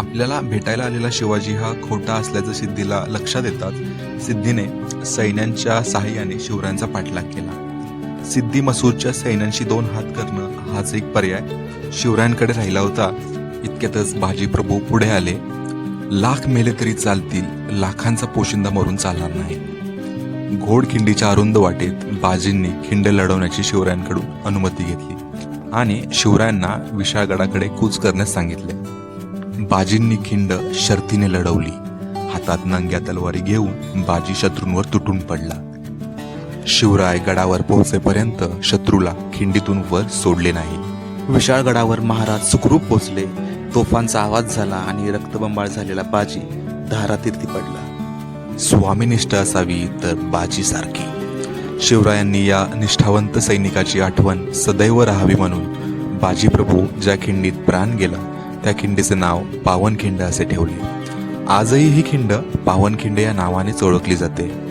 आपल्याला भेटायला आलेला शिवाजी हा खोटा असल्याचं सिद्धीला लक्षात येतात सिद्धीने सैन्यांच्या सहाय्याने शिवरायांचा पाठलाग केला. सिद्धी मसूरच्या सैन्यांशी दोन हात करणं हाच एक पर्याय. शिवरायांकडे राहिला होता. इतक्यातच बाजीप्रभू पुढे आले. लाख मेले तरी चालतील लाखांचा पोशिंदा मरून चालणार नाही. घोडखिंडीच्या अरुंद वाटेत बाजींनी खिंड लढवण्याची शिवरायांकडून अनुमती घेतली आणि शिवरायांना विशाळगडाकडे कूच करण्यास सांगितले. बाजींनी खिंड शर्तीने लढवली. हातात नंग्या तलवारी घेऊन बाजी शत्रूंवर तुटून पडला. शिवराय गडावर पोहोचेपर्यंत शत्रूला खिंडीतून वर सोडले नाही. विशाळगडावर महाराज सुखरूप पोचले तोफांचा आवाज झाला आणि रक्तबंबाळ झालेला बाजी धारातीर्थी पडला स्वामीनिष्ठ असावी तर बाजी सारखी. शिवरायांनी या निष्ठावंत सैनिकाची आठवण सदैव राहावी म्हणून बाजीप्रभू ज्या खिंडीत प्राण गेला त्या खिंडीचे नाव पावनखिंड असे ठेवले. आजही ही खिंड पावनखिंड या नावानेच ओळखली जाते.